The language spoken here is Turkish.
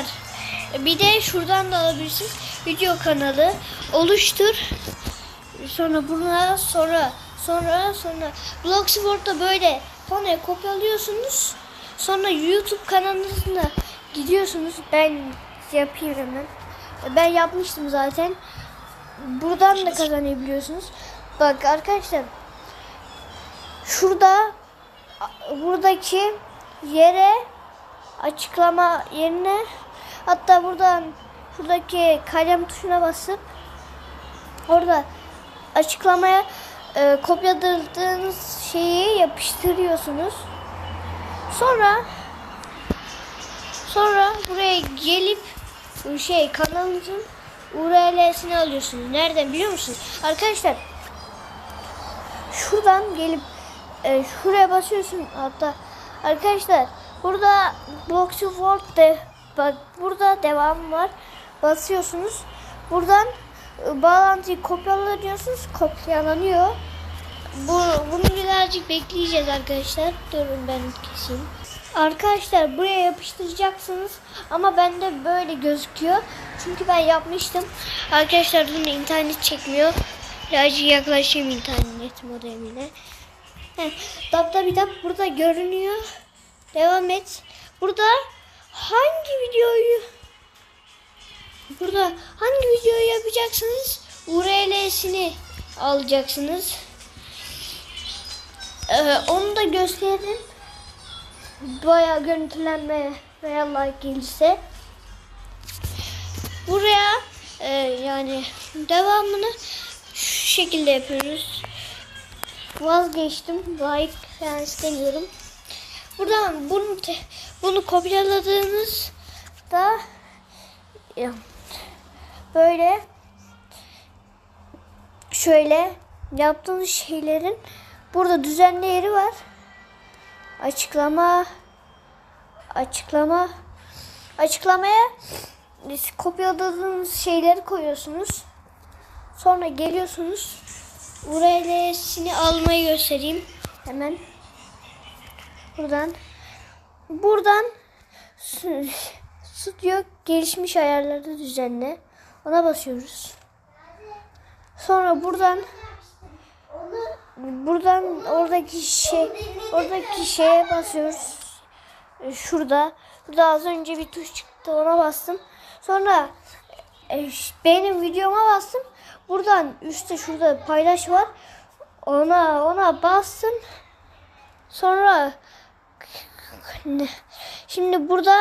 Arkadaşlar bir de şuradan da alabilirsin. Video kanalı oluştur. Sonra buna sonra sonra sonra Blogspot'ta böyle panel kopyalıyorsunuz. Sonra YouTube kanalınızına gidiyorsunuz. Ben yapayım hemen. Ben yapmıştım zaten. Buradan da kazanabiliyorsunuz. Bak arkadaşlar şurada buradaki yere açıklama yerine hatta buradan şuradaki kalem tuşuna basıp orada açıklamaya e, kopyaladığınız şeyi yapıştırıyorsunuz. Sonra sonra buraya gelip şey kanalınızın URL'sini alıyorsunuz. Nereden biliyor musunuz? Arkadaşlar şuradan gelip e, şuraya basıyorsun hatta arkadaşlar burada Blogspot de bak burada devam var. Basıyorsunuz. Buradan e, bağlantıyı kopyala diyorsunuz kopyalanıyor. Bu bunu birazcık bekleyeceğiz arkadaşlar. Durun ben keseyim. Arkadaşlar buraya yapıştıracaksınız ama bende böyle gözüküyor. Çünkü ben yapmıştım. Arkadaşlar bunu internet çekmiyor. Birazcık yaklaşayım internet modemine. Heh, Dap da bir dap burada görünüyor. Devam et. Burada hangi videoyu burada hangi videoyu yapacaksınız? URL'sini alacaksınız. Ee, onu da gösterin. Bayağı görüntülenme veya like gelirse. Buraya e, yani devamını şu şekilde yapıyoruz vazgeçtim. Like falan istemiyorum. Buradan bunu bunu kopyaladığınızda ya, böyle şöyle yaptığınız şeylerin burada düzenli yeri var. Açıklama açıklama açıklamaya kopyaladığınız şeyleri koyuyorsunuz. Sonra geliyorsunuz. URL'sini almayı göstereyim. Hemen. Buradan. Buradan stüdyo gelişmiş ayarları düzenle. Ona basıyoruz. Sonra buradan buradan oradaki şey oradaki şeye basıyoruz. E, Şurada. Burada az önce bir tuş çıktı ona bastım. Sonra e, benim videoma bastım. Buradan üstte şurada paylaş var. Ona ona bastım. Sonra şimdi burada